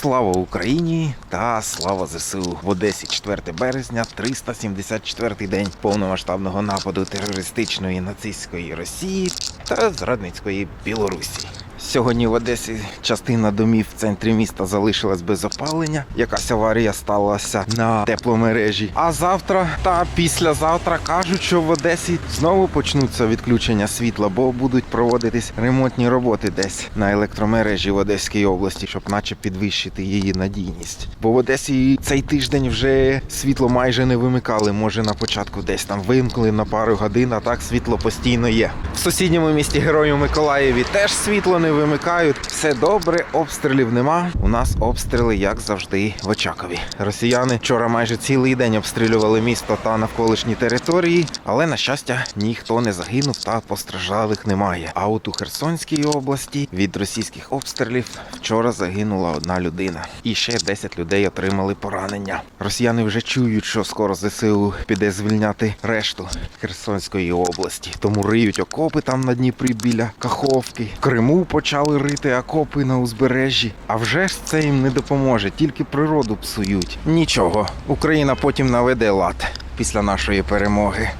Слава Україні та слава ЗСУ в Одесі 4 березня, 374-й день повномасштабного нападу терористичної нацистської Росії та зрадницької Білорусі. Сьогодні в Одесі частина домів в центрі міста залишилась без опалення. Якась аварія сталася на тепломережі. А завтра та післязавтра кажуть, що в Одесі знову почнуться відключення світла, бо будуть проводитись ремонтні роботи десь на електромережі в Одеській області, щоб наче підвищити її надійність. Бо в Одесі цей тиждень вже світло майже не вимикали. Може на початку десь там вимкнули на пару годин, а так світло постійно є. В сусідньому місті Герою Миколаєві теж світло не вимикають. Все добре, обстрілів нема. У нас обстріли, як завжди, в Очакові. Росіяни вчора майже цілий день обстрілювали місто та навколишні території, але на щастя ніхто не загинув та постраждалих немає. А от у Херсонській області від російських обстрілів вчора загинула одна людина, і ще 10 людей отримали поранення. Росіяни вже чують, що скоро ЗСУ піде звільняти решту Херсонської області. Тому риють окопи там на Дніпрі біля Каховки. Криму почали рити окопи на узбережжі. А вже ж це їм не допоможе, тільки природу псують. Нічого, Україна потім наведе лад після нашої перемоги.